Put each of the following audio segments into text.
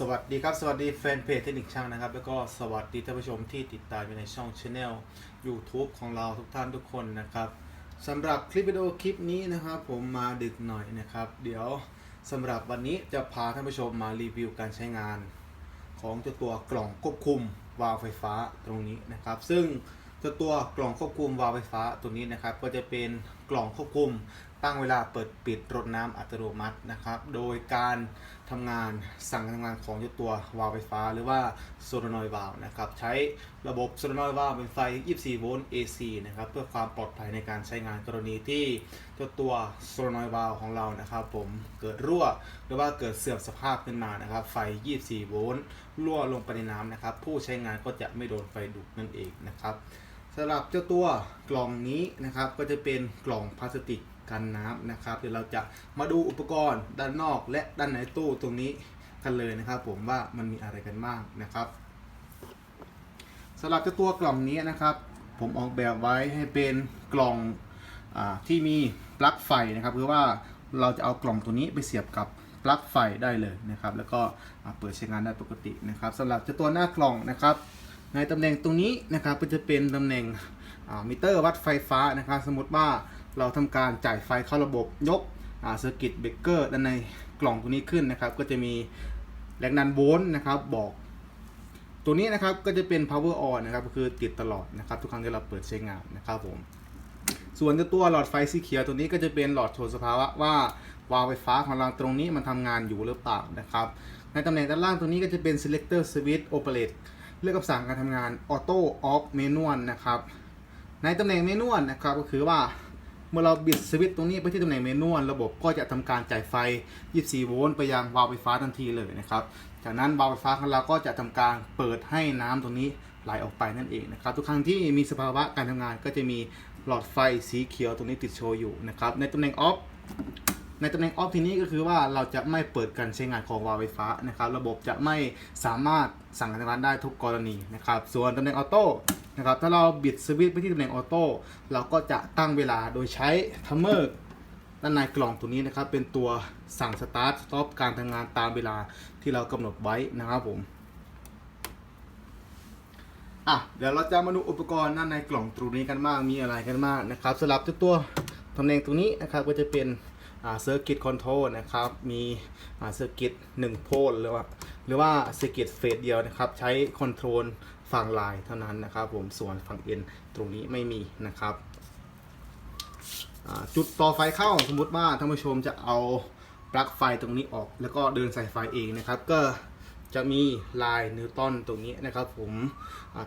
สวัสดีครับ สวัสดีแฟนเพจเทคนิคช่างนะครับ แล้วก็สวัสดีท่านผู้ชมที่ติดตามอยู่ในช่องช anel YouTube ของเราทุกท่านทุกคนนะครับสำหรับคลิปวิดีโอคลิปนี้นะครับ ผมมาดึกหน่อยนะครับ เดี๋ยวสำหรับวันนี้จะพาท่านผู้ชมมารีวิวการใช้งาน ของเจ้าตัวกล่องควบคุมวาล์วไฟฟ้าตรงนี้นะครับ ซึ่งเจ้าตัวกล่องควบคุมวาล์วไฟฟ้าตัวนี้นะครับ ก็จะเป็น กล่องควบคุม ตั้งเวลาเปิดปิดรดน้ำอัตโนมัตินะครับ โดยการทำงานสั่งการทำงานของตัววาล์วไฟฟ้า หรือว่าโซลานอยด์วาล์วนะครับใช้ระบบโซลานอยด์วาล์วเป็นไฟ 24 โวลต์ AC นะครับเพื่อความปลอดภัยในการใช้งานกรณีที่เจ้าตัวโซลานอยด์วาล์วของเรานะครับผมเกิดรั่วหรือว่าเกิดเสื่อมสภาพขึ้นมานะครับไฟ 24 โวลต์รั่วลงไปในน้ำนะครับผู้ใช้งานก็จะไม่โดนไฟดูดนั่นเองนะครับ สำหรับเจ้าตัวกล่องนี้นะครับก็จะเป็นกล่องพลาสติกกันน้ำนะครับเดี๋ยวเราจะมาดูอุปกรณ์ด้านนอกและด้านในตู้ตรงนี้กันเลยนะครับ ผมว่ามันมีอะไรกันบ้างนะครับสำหรับเจ้าตัวกล่องนี้นะครับ ผมออกแบบไว้ให้เป็นกล่องอที่มีปลั๊กไฟนะครับคือว่าเราจะเอากล่องตัวนี้ไปเสียบกับปลั๊กไฟได้เลยนะครับ แล้วก็เปิดใช้งานได้ปกตินะครับสำหรับเจ้าตัวหน้ากล่องนะครับ ในตำแหน่งตรงนี้นะครับก็จะเป็นตำแหน่งมิเตอร์วัดไฟฟ้านะครับ สมมติว่าเราทำการจ่ายไฟเข้าระบบยกเซอร์กิตเบรกเกอร์ด้านในกล่องตัวนี้ขึ้นนะครับ ก็จะมีแรงดันโวลต์นะครับบอก ตัวนี้นะครับก็จะเป็น power on นะครับก็คือติดตลอดนะครับ ทุกครั้งที่เราเปิดใช้งานนะครับผมส่วนตัวหลอดไฟสีเขียวตัวนี้ก็จะเป็นหลอดโชว์สภาวะว่าวาล์วไฟฟ้าของเราตรงนี้มันทำงานอยู่หรือเปล่านะครับ ในตำแหน่งด้านล่างตรงนี้ก็จะเป็น selector switch operate เลือกคำสั่งการทำงาน auto off manual นะครับ ในตำแหน่งเมนูนนะครับก็คือว่าเมื่อเราบิดสวิตช์ตรงนี้ไปที่ตำแหน่งเมนูนระบบก็จะทำการจ่ายไฟ 24 โวลต์ไปยังวาล์วไฟฟ้าทันทีเลยนะครับ จากนั้นวาล์วไฟฟ้าของเราก็จะทำการเปิดให้น้ำตรงนี้ไหลออกไปนั่นเองนะครับ ทุกครั้งที่มีสภาวะการทำงานก็จะมีหลอดไฟสีเขียวตรงนี้ติดโชว์อยู่นะครับ ในตำแหน่งออฟ ในตำแหน่งออฟทีนี้ก็คือว่าเราจะไม่เปิดการใช้งานของวาล์วไฟฟ้านะครับระบบจะไม่สามารถสั่งการทำงานได้ทุกกรณีนะครับส่วนตำแหน่งออโต้นะครับถ้าเราบิดสวิตช์ไปที่ตำแหน่งออโต้เราก็จะตั้งเวลาโดยใช้ทัมเมอร์ด้านในกล่องตัวนี้นะครับเป็นตัวสั่งสตาร์ทสต็อปการทำงานตามเวลาที่เรากำหนดไว้นะครับผมอะเดี๋ยวเราจะมาดูอุปกรณ์ด้านในกล่องตรงนี้กันบ้างมีอะไรกันบ้างนะครับสำหรับตัวตำแหน่งตรงนี้นะครับก็จะเป็น เซอร์กิตคอนโทรลนะครับ มีเซอร์กิต1โพลหรือว่าหรือว่าเซอร์กิตเฟสเดียวนะครับ ใช้คอนโทรลฝั่งลายเท่านั้นนะครับผมส่วนฝั่งเอ็นตรงนี้ไม่มีนะครับ จุดต่อไฟเข้าสมมุติว่าท่านผู้ชมจะเอาปลั๊กไฟตรงนี้ออก แล้วก็เดินสายไฟเองนะครับ ก็จะมีลายนิวตันตรงนี้นะครับผม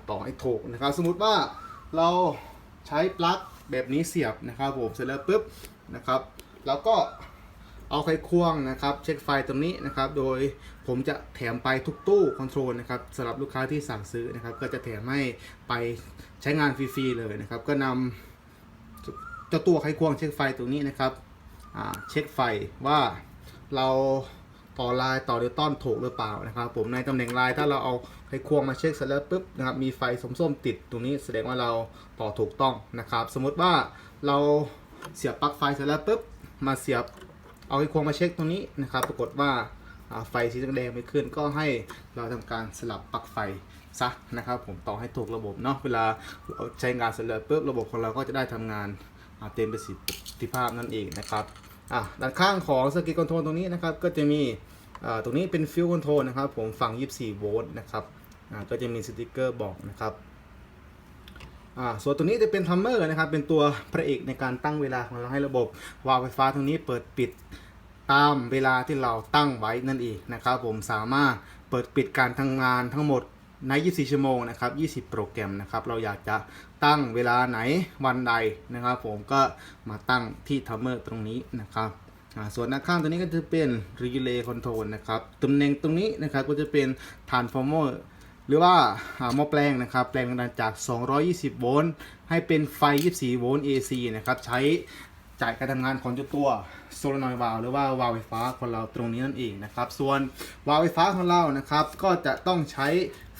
ต่อให้ถูกนะครับ สมมุติว่าเราใช้ปลั๊กแบบนี้เสียบนะครับผมเสร็จแล้วปุ๊บนะครับ แล้วก็เอาไขควงนะครับ เช็คไฟตรงนี้นะครับ โดยผมจะแถมไปทุกตู้คอนโทรลนะครับสำหรับลูกค้าที่สั่งซื้อนะครับ ก็จะแถมให้ไปใช้งานฟรีๆเลยนะครับ ก็นำเจ้าตัวไขควงเช็คไฟตรงนี้นะครับเช็คไฟว่าเราต่อลายต่อเดลต้อนถูกหรือเปล่านะครับ ผมในตำแหน่งลายถ้าเราเอาไขควงมาเช็คเสร็จแล้วปุ๊บนะครับมีไฟส้มๆติดตรงนี้แสดงว่าเราต่อถูกต้องนะครับ สมมติว่าเราเสียบปลั๊กไฟเสร็จแล้วปุ๊บ มาเสียบเอาไขควงมาเช็คตรงนี้นะครับ ปรากฏว่าไฟสีแดงไม่ขึ้นก็ให้เราทำการสลับปลั๊กไฟซะนะครับ ผมต่อให้ถูกระบบเนาะเวลาเราใช้งานเสร็จแล้วปุ๊บระบบของเราก็จะได้ทำงานเต็มประสิทธิภาพนั่นเองนะครับอะด้านข้างของสกิลคอนโทรลตรงนี้นะครับก็จะมีอ่าตรงนี้เป็นฟิลคอนโทรลนะครับ ผมฝั่ง 24 โวลต์นะครับอ่าก็จะมีสติกเกอร์บอกนะครับ อ่าส่วนตัวนี้จะเป็นทัมเมอร์นะครับ เป็นตัวพระเอกในการตั้งเวลาของเราให้ระบบวาล์วไฟฟ้าตรงนี้เปิดปิดตามเวลาที่เราตั้งไว้นั่นเองนะครับ ผมสามารถเปิดปิดการทำงานทั้งหมดใน 24 ชั่วโมงนะครับ 20 โปรแกรมนะครับ เราอยากจะตั้งเวลาไหนวันใดนะครับ ผมก็มาตั้งที่ทัมเมอร์ตรงนี้นะครับอ่าส่วนด้านข้างตัวนี้ก็จะเป็น Relay Control นะครับตำแหน่งตรงนี้นะครับก็จะเป็น Transformer หรือว่าอ่าหม้อแปลงนะครับ แปลงแรงดันจาก 220 โวลต์ให้เป็นไฟ 24 โวลต์ AC นะครับ ใช้จ่ายการทำงานของเจ้าตัวโซลานอยด์วาล์วหรือว่าวาล์วไฟฟ้าของเราตรงนี้นั่นเองนะครับ ส่วนวาล์วไฟฟ้าของเรานะครับ ก็จะต้องใช้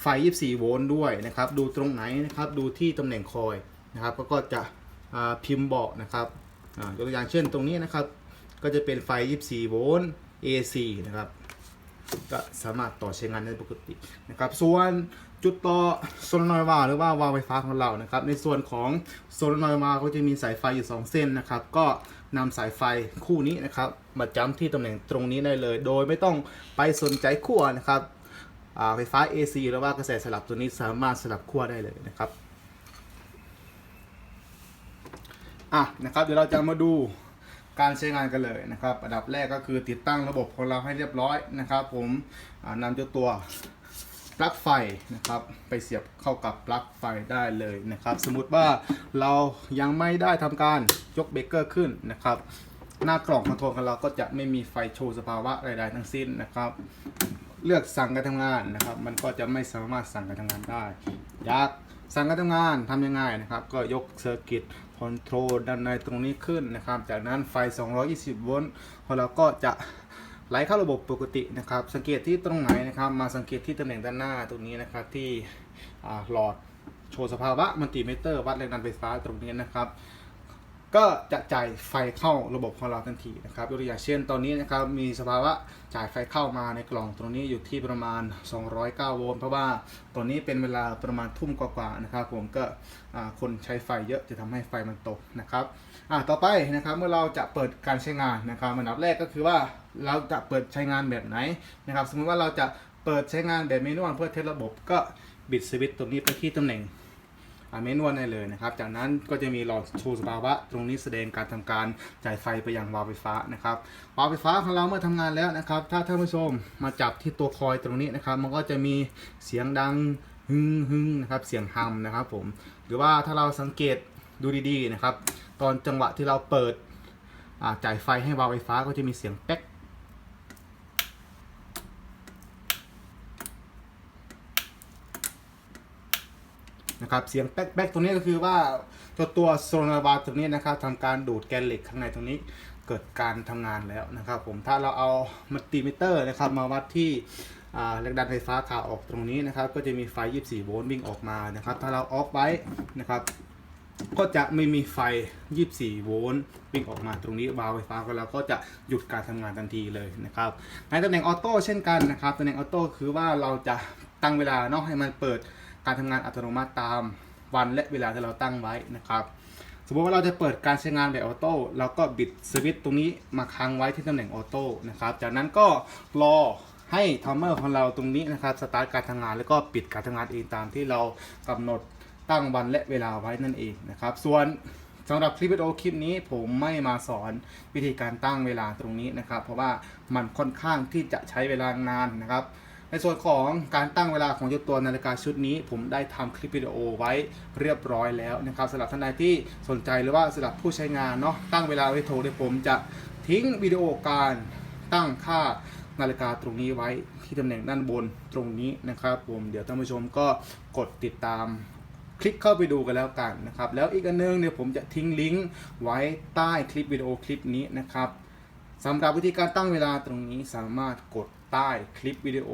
ไฟ 24 โวลต์ด้วยนะครับ ดูตรงไหนนะครับ ดูที่ตำแหน่งคอยนะครับ ก็จะพิมพ์บอกนะครับอ่ายกตัวอย่างเช่นตรงนี้นะครับ ก็จะเป็นไฟ 24 โวลต์ AC นะครับ ก็สามารถต่อใช้งานได้ปกตินะครับส่วนจุดต่อโซลานอยวาหรือว่าวาล์วไฟฟ้าของเรานะครับ ในส่วนของโซลานอยวาก็จะมีสายไฟอยู่ 2 เส้นนะครับ ก็นำสายไฟคู่นี้นะครับ มาจ้ำที่ตำแหน่งตรงนี้ได้เลย โดยไม่ต้องไปสนใจขั้วนะครับไฟฟ้า AC หรือว่ากระแสสลับตัวนี้สามารถสลับขั้วได้เลยนะครับอะนะครับเดี๋ยวเราจะมาดู การใช้งานกันเลยนะครับอันดับแรกก็คือติดตั้งระบบของเราให้เรียบร้อยนะครับ ผมนำเจ้าตัวปลั๊กไฟนะครับไปเสียบเข้ากับปลั๊กไฟได้เลยนะครับ สมมุติว่าเรายังไม่ได้ทำการยกเบรกเกอร์ขึ้นนะครับ หน้ากล่องคอนโทรลของเราก็จะไม่มีไฟโชว์สภาวะใดๆทั้งสิ้นนะครับ เลือกสั่งการทำงานนะครับ มันก็จะไม่สามารถสั่งการทำงานได้อยากสั่งการทำงานทำยังไงนะครับ ก็ยกเซอร์กิตคอนโทรลด้านในตรงนี้ขึ้นนะครับ จากนั้นไฟ 220 โวลต์ของเราก็จะไหลเข้าระบบปกตินะครับ สังเกตที่ตรงไหนนะครับ มาสังเกตที่ตำแหน่งด้านหน้าตรงนี้นะครับที่หลอดโชว์สภาวะมัลติเมเตอร์วัดแรงดันไฟฟ้าตรงนี้นะครับ ก็จะจ่ายไฟเข้าระบบของเราทันทีนะครับยกตัวอย่างเช่น ตอนนี้นะครับมีสภาวะจ่ายไฟเข้ามาในกล่องตรงนี้อยู่ที่ประมาณ 209 โวลต์เพราะว่าตอนนี้เป็นเวลาประมาณทุ่มกว่าๆนะครับ ผมก็คนใช้ไฟเยอะจะทำให้ไฟมันตกนะครับต่อไปนะครับเมื่อเราจะเปิดการใช้งานนะครับอันดับแรกก็คือว่าเราจะเปิดใช้งานแบบไหนนะครับ สมมติว่าเราจะเปิดใช้งานแบบเมนูเพื่อเทสระบบก็บิดสวิตช์ตรงนี้ไปที่ตำแหน่ง เมนวลได้เลยนะครับ จากนั้นก็จะมีหลอดชว์สภาวะ ตรงนี้แสดงการทำการจ่ายไฟไปยังวาล์วไฟฟ้านะครับวาล์วไฟฟ้าของเราเมื่อทำงานแล้วนะครับ ถ้าท่านผู้ชมมาจับที่ตัวคอยตรงนี้นะครับ มันก็จะมีเสียงดังฮึ่งฮึ่งนะครับเสียงฮัมนะครับผมหรือว่าถ้าเราสังเกตดูดีๆนะครับ ตอนจังหวะที่เราเปิดจ่ายไฟให้วาล์วไฟฟ้าก็จะมีเสียงแป๊ก นะครับเสียงแป๊กๆตรงนี้ก็คือว่าตัวตัวโซลาร์บาตรงนี้นะครับทำการดูดแกนเหล็กข้างในตรงนี้เกิดการทำงานแล้วนะครับผมถ้าเราเอามัลติมิเตอร์นะครับมาวัดที่แรงดันไฟฟ้าขาออกตรงนี้นะครับก็จะมีไฟ 24 โวลต์วิ่งออกมานะครับถ้าเราออฟไว้นะครับก็จะไม่มีไฟ 24 โวลต์วิ่งออกมาตรงนี้วาล์วไฟฟ้าของเราก็จะหยุดการทำงานทันทีเลยนะครับในตำแหน่งออโต้เช่นกันนะครับตำแหน่งออโต้คือว่าเราจะตั้งเวลาเนาะให้มันเปิด การทำงานอัตโนมัติตามวันและเวลาที่เราตั้งไว้นะครับ สมมติว่าเราจะเปิดการใช้งานแบบออโต้เราก็บิดสวิตช์ตรงนี้มาค้างไว้ที่ตำแหน่งออโต้นะครับ จากนั้นก็รอให้ทัมเมอร์ของเราตรงนี้นะครับสตาร์ทการทำงานแล้วก็ปิดการทำงานเองตามที่เรากำหนดตั้งวันและเวลาไว้นั่นเองนะครับ ส่วนสำหรับคลิปวิดีโอคลิปนี้ผมไม่มาสอนวิธีการตั้งเวลาตรงนี้นะครับ เพราะว่ามันค่อนข้างที่จะใช้เวลานานนะครับ ในส่วนของการตั้งเวลาของเจ้าตัวนาฬิกาชุดนี้ ผมได้ทำคลิปวิดีโอไว้เรียบร้อยแล้วนะครับสำหรับท่านใดที่สนใจหรือว่าสำหรับผู้ใช้งานเนาะตั้งเวลาไว้โทรเดี๋ยวผมจะทิ้งวิดีโอการตั้งค่านาฬิกาตรงนี้ไว้ที่ตำแหน่งด้านบนตรงนี้นะครับ ผมเดี๋ยวท่านผู้ชมก็กดติดตามคลิกเข้าไปดูกันแล้วกันนะครับ แล้วอีกอันนึงเดี๋ยผมจะทิ้งลิงก์ไว้ใต้คลิปวิดีโอคลิปนี้นะครับสำหรับวิธีการตั้งเวลาตรงนี้สามารถกด ใต้คลิปวิดีโอ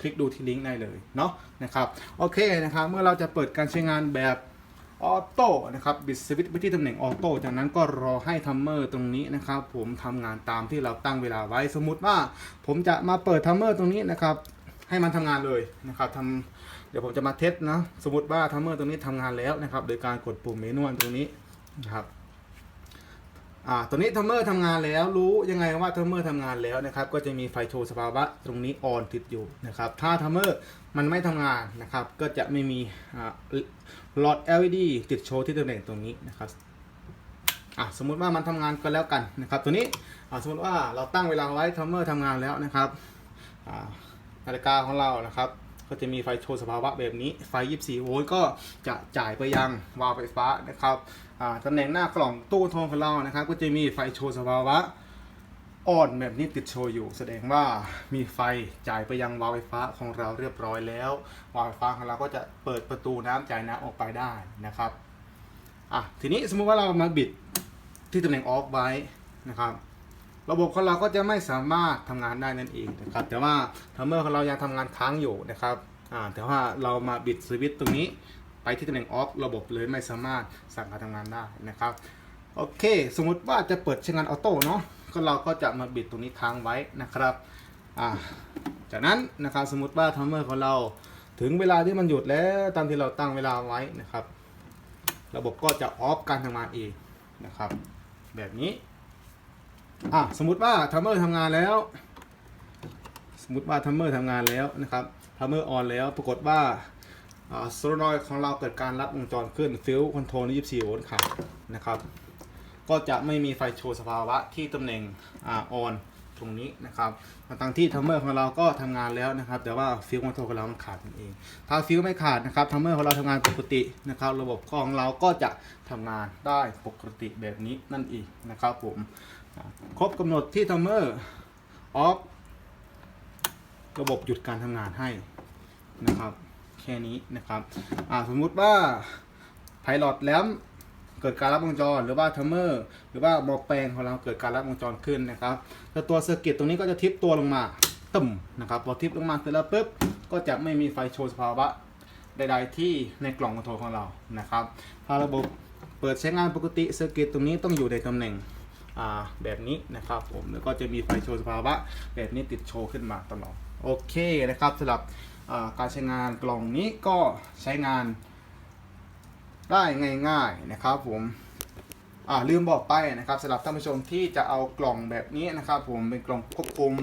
คลิกดูที่ลิงก์ได้เลยเนาะนะครับโอเคนะครับเมื่อเราจะเปิดการใช้งานแบบออโต้นะครับบิดสวิตช์ไปที่ตำแหน่งออโต้จากนั้นก็รอให้ทัมเมอร์ตรงนี้นะครับผมทำงานตามที่เราตั้งเวลาไว้สมมุติว่า ผมจะมาเปิดทัมเมอร์ตรงนี้นะครับให้มันทำงานเลยนะครับทำเดี๋ยวผมจะมาเทสนะสมมติว่าทัมเมอร์ตรงนี้ทำงานแล้วนะครับ โดยการกดปุ่มเมนูตรงนี้นะครับ อ่าตัวนี้ทัมเมอร์ทำงานแล้วรู้ยังไงว่าทัมเมอร์ทำงานแล้วนะครับก็จะมีไฟโชว์สภาวะตรงนี้ออนติดอยู่นะครับถ้าทัมเมอร์มันไม่ทำงานนะครับก็จะไม่มีอ่าหลอด LED ติดโชว์ที่ตำแหน่งตรงนี้นะครับอะสมมุติว่ามันทำงานก็แล้วกันนะครับตัวนี้อ่าสมมติว่าเราตั้งเวลาไว้ทัมเมอร์ทำงานแล้วนะครับอ่านาฬิกาของเรานะครับก็จะมีไฟโชว์สภาวะแบบนี้ไฟ 24 โวลต์ก็จะจ่ายไปยังวาล์วไฟฟ้านะครับ ตำแหน่งหน้ากล่องตู้โทรของเรานะครับ ก็จะมีไฟโชว์สภาวะอ่อนแบบนี้ติดโชว์อยู่ แสดงว่ามีไฟจ่ายไปยังวาล์วไฟฟ้าของเราเรียบร้อยแล้ว วาล์วไฟฟ้าของเราก็จะเปิดประตูน้ำจ่ายน้ำออกไปได้นะครับอะทีนี้สมมุติว่าเรามาบิดที่ตำแหน่งออฟไว้นะครับ ระบบของเราก็จะไม่สามารถทำงานได้นั่นเองนะครับ แต่ว่าทัมเมอร์ของเรายังทำงานค้างอยู่นะครับอ่าแต่ว่าเรามาบิดสวิตช์ตรงนี้ ที่ตำแหน่งออฟระบบเลยไม่สามารถสั่งการทำงานได้นะครับโอเค สมมุติว่าจะเปิดใช้งานออโต้เนาะก็เราก็จะมาบิดตรงนี้ค้างไว้นะครับจากนั้นนะครับสมมติว่าทัมเมอร์ของเราถึงเวลาที่มันหยุดแล้วตามที่เราตั้งเวลาไว้นะครับ ระบบก็จะออฟการทำงานเองนะครับ แบบนี้อะสมมติว่าทัมเมอร์ทำงานแล้ว สมมติว่าทัมเมอร์ทำงานแล้วนะครับทัมเมอร์ออนแล้วปรากฏว่า โซลนอยของเราเกิดการลัดวงจรขึ้นฟิลคอนโทรล24 โวลต์ขาดนะครับ ก็จะไม่มีไฟโชว์สภาวะที่ตำแหน่งออนตรงนี้นะครับทั้งที่ทัมเมอร์ของเราก็ทำงานแล้วนะครับ แต่ว่าฟิลคอนโทรลของเรามันขาดนั่นเอง ถ้าฟิลไม่ขาดนะครับทัมเมอร์ของเราทำงานปกตินะครับ ระบบของเราก็จะทำงานได้ปกติแบบนี้นั่นเองนะครับผม ครบกำหนดที่ทัมเมอร์ออฟระบบหยุดการทำงานให้นะครับ แค่นี้นะครับอ่าสมมุติว่าไพลอตแลมเกิดการรับวงจร หรือว่าทัมเมอร์หรือว่าหมอแปลงของเราเกิดการรับวงจรขึ้นนะครับแล้วตัวเซอร์กิตตรงนี้ก็จะทิปตัวลงมาตึมนะครับพอทิปลงมาเสร็จแล้วปุ๊บก็จะไม่มีไฟโชว์สภาวะใดๆที่ในกล่องคอนโทรลของเรานะครับถ้าระบบเปิดใช้งานปกติเซอร์กิตตรงนี้ต้องอยู่ในตำแหน่งแบบนี้นะครับผมแล้วก็จะมีไฟโชว์สภาวะแบบนี้ติดโชว์ขึ้นมาตลอดโอเคนะครับสำหรับ การใช้งานกล่องนี้ก็ใช้งานได้ง่ายๆนะครับผมลืมบอกไปนะครับสำหรับท่านผู้ชมที่จะเอากล่องแบบนี้นะครับผมเป็นกล่องควบคุม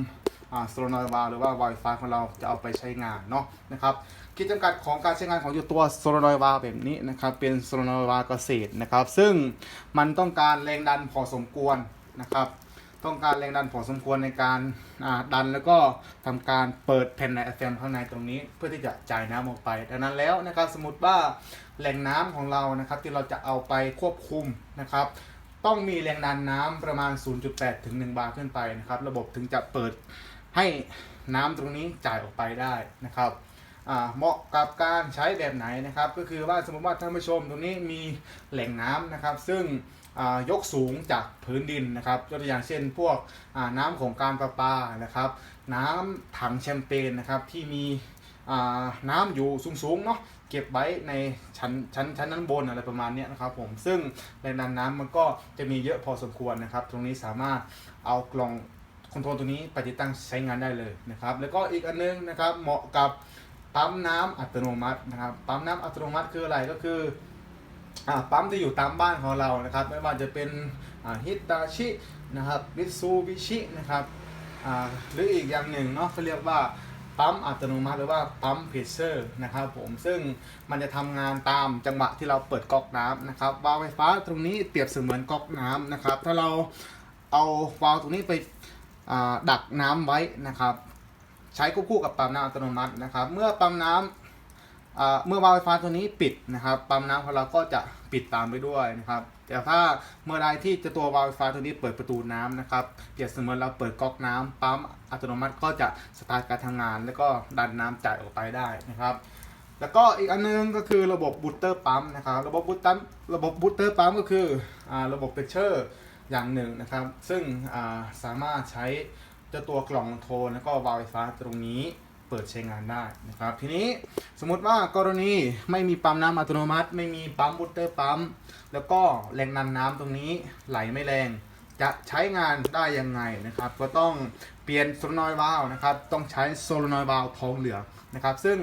โซลนอยวาหรือว่า Wi-Fi ของเราจะเอาไปใช้งานเนาะนะครับขีดจำกัดของการใช้งานของอยู่ตัวโซลนอยวาแบบนี้นะครับเป็นโซลนอยวาเกษตรนะครับ ซึ่งมันต้องการแรงดันพอสมควรนะครับ ต้องการแรงดันพอสมควรในการดันแล้วก็ทำการเปิดแผ่นใน FM ข้างในตรงนี้ เพื่อที่จะจ่ายน้ำออกไป ดังนั้นแล้วนะครับสมมติว่าแหล่งน้ำของเรานะครับที่เราจะเอาไปควบคุมนะครับต้องมีแรงดันน้ำประมาณ 0.8 ถึง 1 บาร์ขึ้นไปนะครับ ระบบถึงจะเปิดให้น้ำตรงนี้จ่ายออกไปได้นะครับเหมาะกับการใช้แบบไหนนะครับ ก็คือว่าสมมติว่าท่านผู้ชมตรงนี้มีแหล่งน้ำนะครับ ซึ่ง ยกสูงจากพื้นดินนะครับยกตัวอย่างเช่นพวกน้ำของการประปานะครับ น้ำถังแชมเปญนะครับที่มีน้ำอยู่สูงๆเนาะเก็บไว้ในชั้นชั้นชั้นนั้นบนอะไรประมาณนี้นะครับผมซึ่งแรงดันน้ำมันก็จะมีเยอะพอสมควรนะครับ ตรงนี้สามารถเอากล่องคอนโทรลตัวนี้ไปติดตั้งใช้งานได้เลยนะครับ แล้วก็อีกอันนึงนะครับเหมาะกับปั๊มน้ำอัตโนมัตินะครับปั๊มน้ำอัตโนมัติคืออะไรก็คือ ปั๊มที่อยู่ตามบ้านของเรานะครับ ไม่ว่าจะเป็นฮิตาชินะครับมิตซูบิชินะครับอ่าหรืออีกอย่างหนึ่งเนาะเขาเรียกว่าปั๊มอัตโนมัติหรือว่าปั๊มเพรสเซอร์นะครับผมซึ่งมันจะทำงานตามจังหวะที่เราเปิดก๊อกน้ำนะครับวาล์วไฟฟ้าตรงนี้เปรียบเสมือนก๊อกน้ำนะครับ ถ้าเราเอาวาล์วตรงนี้ไปดักน้ำไว้นะครับ ใช้ควบคู่กับปั๊มน้ำอัตโนมัตินะครับ เมื่อปั๊มน้ำอ่า เมื่อวาล์วไฟฟ้าตัวนี้ปิดนะครับปั๊มน้ำของเราก็จะปิดตามไปด้วยนะครับ แต่ถ้าเมื่อใดที่จะตัววาล์วไฟฟ้าตัวนี้เปิดประตูน้ำนะครับเปรียบเสมือนเราเปิดก๊อกน้ำปั๊มอัตโนมัติก็จะสตาร์ทการทำงาน แล้วก็ดันน้ำจ่ายออกไปได้นะครับแล้วก็อีกอันนึงก็คือระบบบูตเตอร์ปั๊มนะครับระบบบูตเตอร์ระบบบูตเตอร์ปั๊มก็คืออระบบเพชเชอร์อย่างหนึ่งนะครับ ซึ่งสามารถใช้เจ้าตัวกล่องโทรแล้วก็วาล์วไฟฟ้าตรงนี้ เปิดใช้งานได้นะครับ ทีนี้สมมติว่ากรณีไม่มีปั๊มน้ำอัตโนมัติ ไม่มีปั๊มบูตเตอร์ปั๊ม แล้วก็แรงดันน้ำตรงนี้ไหลไม่แรง จะใช้งานได้ยังไงนะครับ ก็ต้องเปลี่ยนโซลนอยวาล์วนะครับ ต้องใช้โซลนอยวาล์วทองเหลืองนะครับ ซึ่ง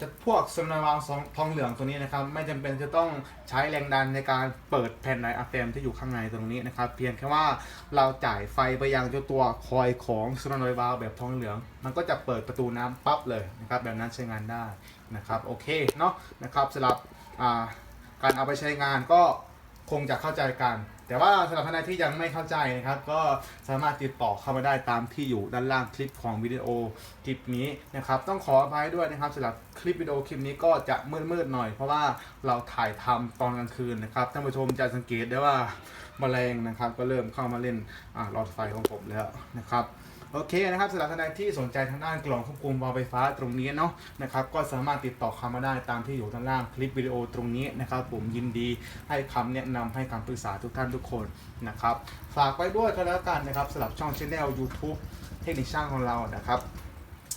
จะพวกโซลนอวาล์วทองเหลืองตัวนี้นะครับ ไม่จำเป็นจะต้องใช้แรงดันในการเปิดแผ่นไดอะแฟมที่อยู่ข้างในตรงนี้นะครับ เพียงแค่ว่าเราจ่ายไฟไปยังเจ้าตัวคอยของโซลนอยวาล์วแบบทองเหลือง มันก็จะเปิดประตูน้ำปั๊บเลยนะครับแบบนั้นใช้งานได้นะครับโอเคเนาะนะครับสำหรับการเอาไปใช้งานก็คงจะเข้าใจกัน แต่ว่าสำหรับท่านใดที่ยังไม่เข้าใจนะครับ ก็สามารถติดต่อเข้ามาได้ตามที่อยู่ด้านล่างคลิปของวิดีโอคลิปนี้นะครับ ต้องขออภัยด้วยนะครับสำหรับคลิปวิดีโอคลิปนี้ก็จะมืดๆหน่อย เพราะว่าเราถ่ายทำตอนกลางคืนนะครับท่านผู้ชมจะสังเกตได้ว่าแมลงนะครับ ก็เริ่มเข้ามาเล่นอ่าหลอดไฟของผมแล้วนะครับ โอเคนะครับสำหรับท่านใดที่สนใจทางด้านกล่องควบคุมวาล์วไฟฟ้าตรงนี้เนาะนะครับก็สามารถติดต่อเข้ามาได้ตามที่อยู่ด้านล่างคลิปวิดีโอตรงนี้นะครับผมยินดีให้คำแนะนำให้คำปรึกษาทุกท่านทุกคนนะครับฝากไว้ด้วยก็แล้วกันนะครับสำหรับช่องช anel YouTube เทคนิคช่างของเรานะครับ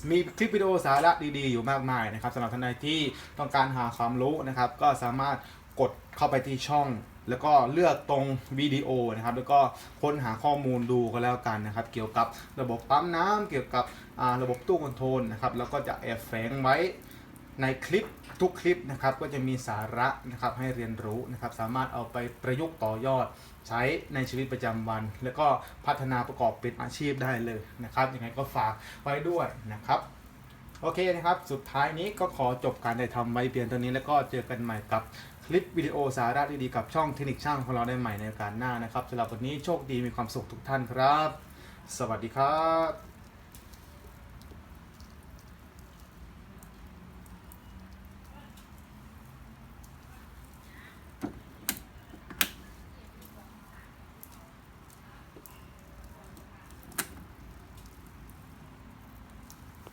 มีคลิปวิดีโอสาระดีๆ อยู่มากมายนะครับสำหรับท่านใดที่ต้องการหาความรู้นะครับ ก็สามารถกดเข้าไปที่ช่อง แล้วก็เลือกตรงวิดีโอนะครับ แล้วก็ค้นหาข้อมูลดูก็แล้วกันนะครับ เกี่ยวกับระบบปั๊มน้ำเกี่ยวกับระบบตู้คอนโทรลนะครับ แล้วก็จะแอบแฝงไว้ในคลิปทุกคลิปนะครับ ก็จะมีสาระนะครับให้เรียนรู้นะครับ สามารถเอาไปประยุกต์ต่อยอดใช้ในชีวิตประจำวัน แล้วก็พัฒนาประกอบเป็นอาชีพได้เลยนะครับยังไงก็ฝากไว้ด้วยนะครับโอเคนะครับ สุดท้ายนี้ก็ขอจบการได้ทำไว้เพียงเท่านี้แล้วก็เจอกันใหม่กับ ลิปวิดีโอสาระดีๆกับช่องเทคนิคช่างของเราได้ใหม่ในการหน้านะครับสำหรับวันนี้โชคดีมีความสุขทุกท่านครับ สวัสดีครับ